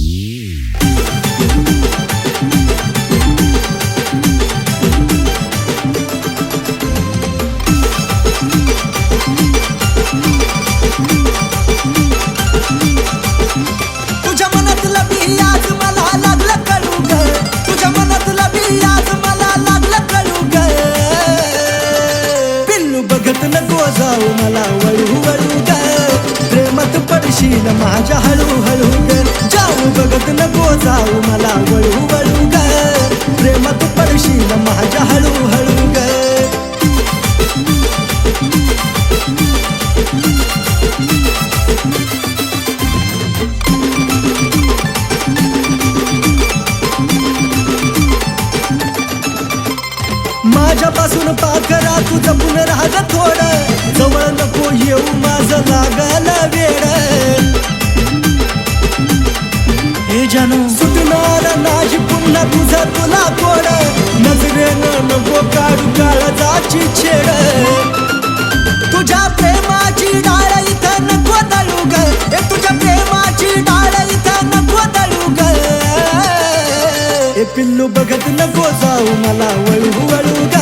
Peace. प्रेमाची पिल्लू बघत नको जाऊ मला वळू वळू ग.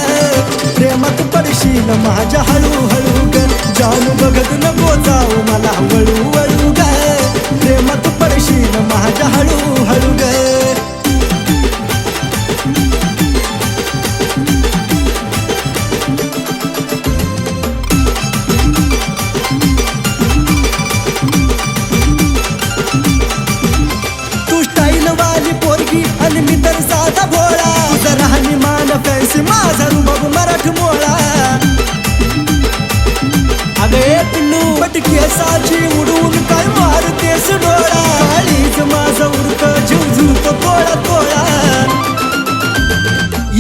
प्रेमात पडशील माझ्या हळू हळू ग. जानू बघत नको जाऊ मला वळू वळू ग. प्रेमात पडशील माझ्या हळू हळू साची उडवून काय मारतेस डोळा? आलीच माझा उडक जीव झुलत पोळा पोळा.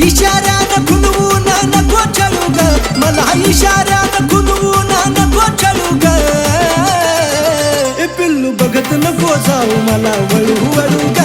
इशाऱ्यानं खुनवून नको चढू ग मला इशाऱ्यानं खुनवून नको चढू ग पिल्लू बघत नको जाऊ. मला वळू वळू.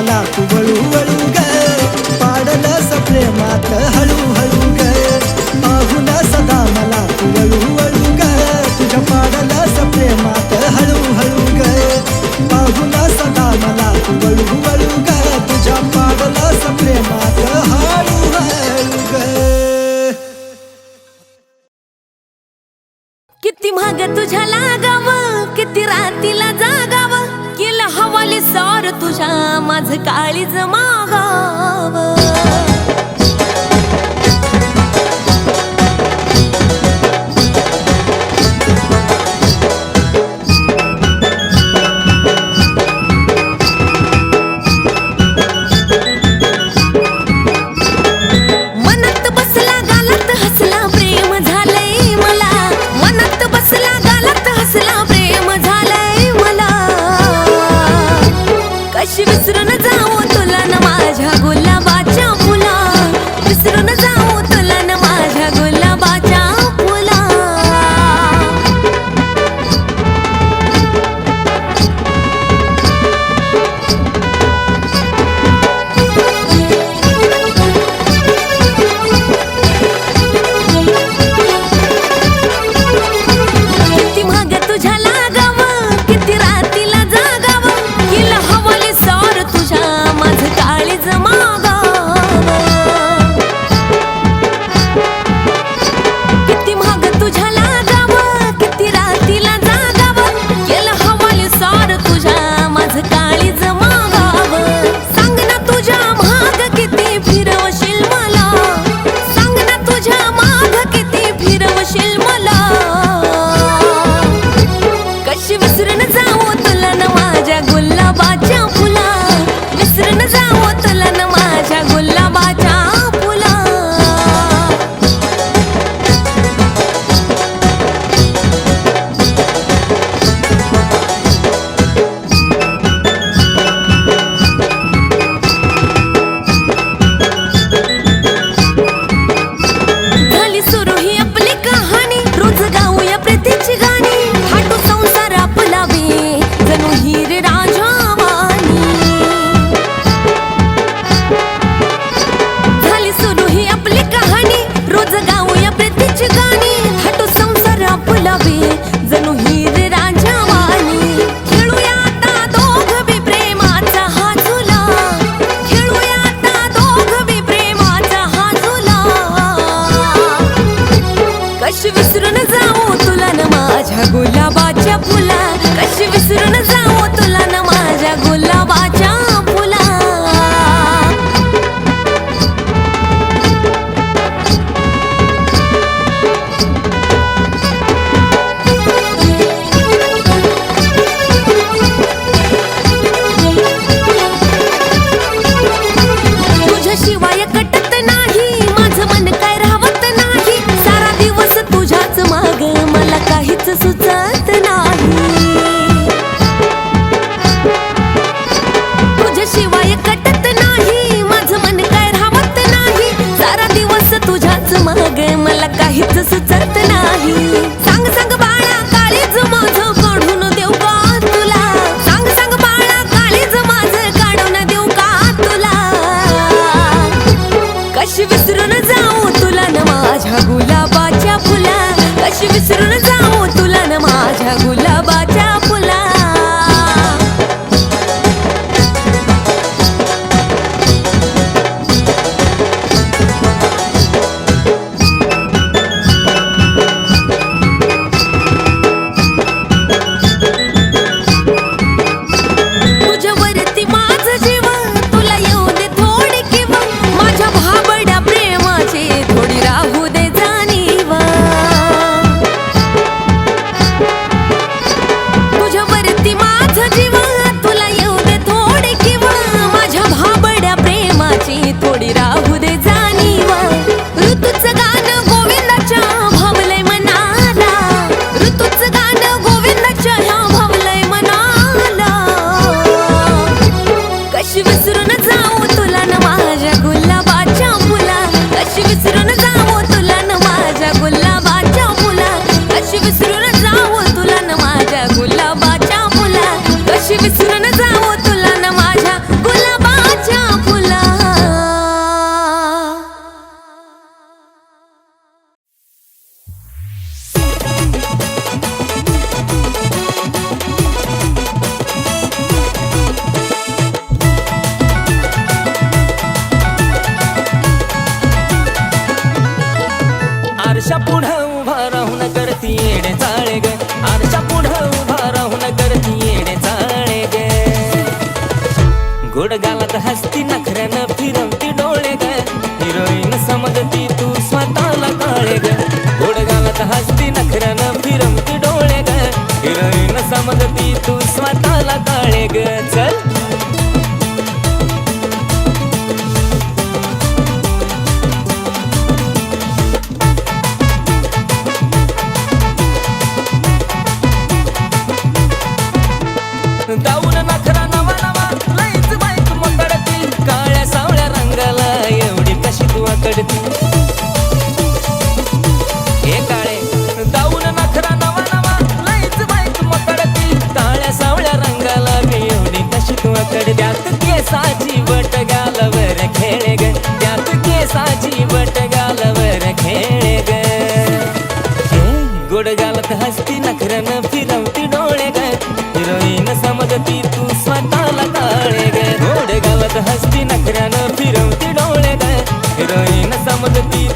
मला तू वळू वळू ग पाडलं सप्रेमात हळू закалит зима. you. घोड गावात हस्ती नखऱ्यानं हस्ती हसती नखरन फिरवती डोळे ग. हिरोईन समजती तू स्वतःला काळे ग. घोडे गावात हस्ती नखरन फिरवती डोळे ग. हिरोईन समजती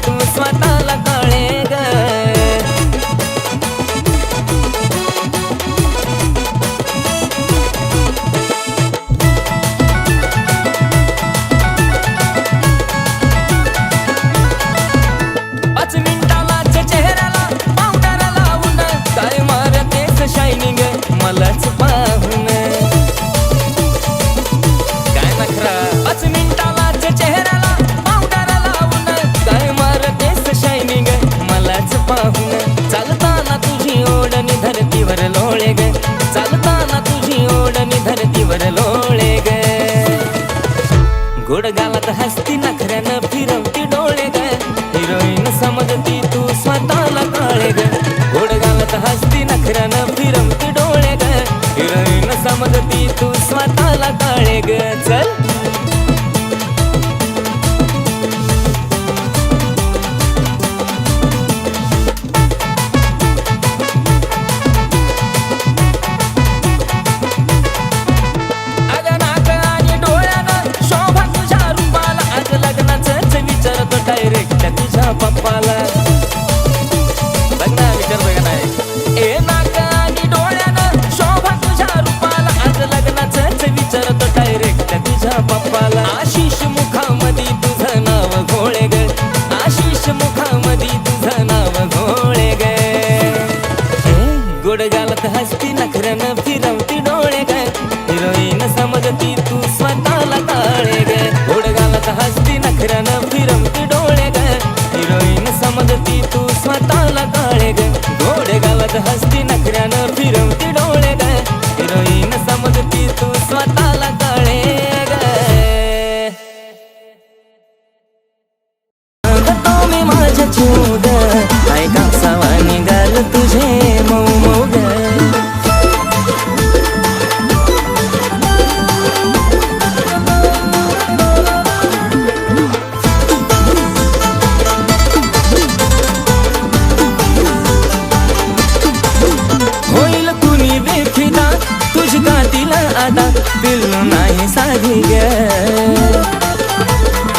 तिला आता दिल नाही साधी ग.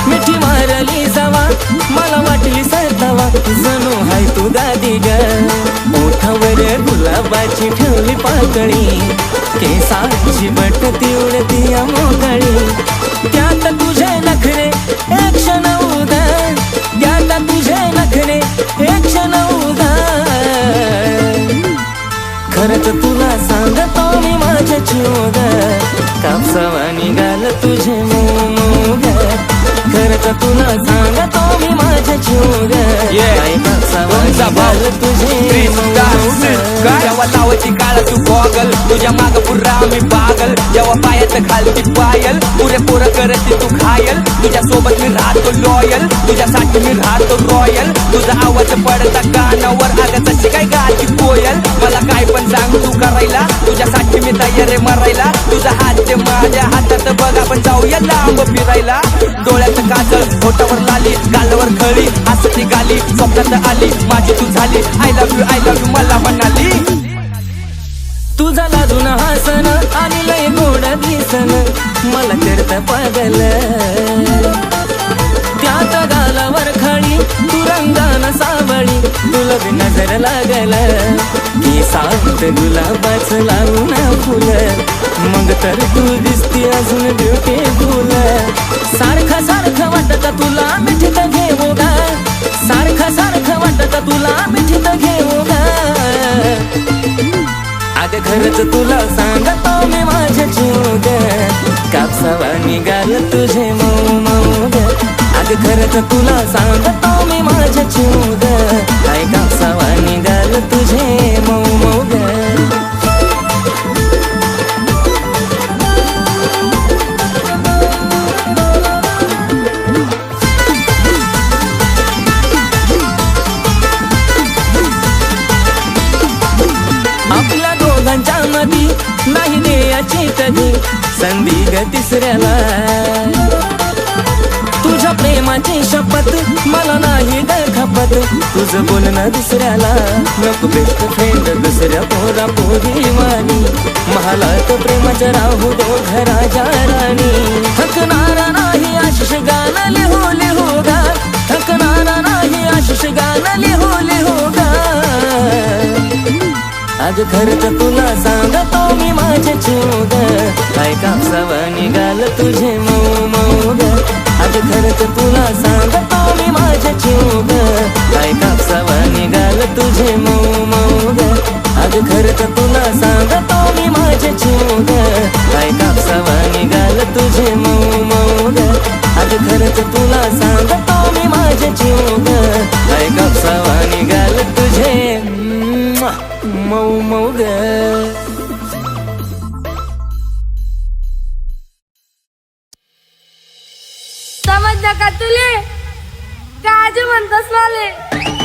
मिठी मारली जावा मला वाटली सरतावा जणू हाय तू दादी ग. ओठावर गुलाबाची ठेवली पाकळी केसाची बट उडती मोकळी. त्यात तुझे नखरे एक क्षण उदा त्यात तुझे नखरे एक क्षण उदा खरंच तुला सांगतो मी माझ्या चिवग खरंच तुला सांगतो मी माझ्या तुझे जेव्हा लावायची काळ तू गॉगल. तुझ्या माग पुरा मी पागल. जेव्हा पायात घालती पायल. पुरे पोरं करते तू घायल. तुझ्या सोबत मी राहतो लॉयल तुझ्यासाठी मी राहतो रॉयल तुझा आवाज पडता कानावर. अगं तशी काय गाती कोयल? मला काय पण सांग तू करायला. तुझ्यासाठी मी तयार आहे मरायला. तुझा हात ते माझ्या हातात. बघ आपण जाऊया लांब फिरायला. डोळ्यात काजळ होटावर लाली गालावर खळी असं निघाली स्वप्नात आली माझी तू झाली I love you I love you मला म्हणाली. तुझा लाजून हसन आणि लय गोड दिसन मला करत पागल. त्यात गालावर खळी चंदन सावळी तुला नजर लागल की सात गुलाबाच लावून फुल मग तर तू दिसती अजून ब्युटीफुल सारखं सारखं वाटत तुला मिठीत घेऊ गा सारखं सारखं वाटत तुला मिठीत घेऊ गा अग खरंच तुला सांगतो मी माझ्या ग कापसावा निघाल तुझे मऊ अग खरंच तुला सांगतो मी माझ्या जीवग काय कापसावा निघाल तुझे मऊ मऊ ग. आपल्या दोघांच्या मधी नाही देयाची कधी संधी ग तिसऱ्याला. शपथ मला नाही ग खपत तुझं बोलणं दुसऱ्याला नको बेस्ट फ्रेंड दुसऱ्या पोरा पोरी वाणी. महालात प्रेमाच्या राहू दो घराच्या राणी थकणारा नाही आशिष गाणं लिहू लिहू गा. थकणारा नाही आशिष गाणं लिहू लिहू गा. आज खरंच तुला सांगतो मी माझे चूग. काय कापसावा निघाल तुझे तुला सांगतो मी माझे चूग काय कापसावा निघाल तुझे मऊ मऊ ग. आज खरंच तुला सांगतो बोलले का आजी म्हणतस मला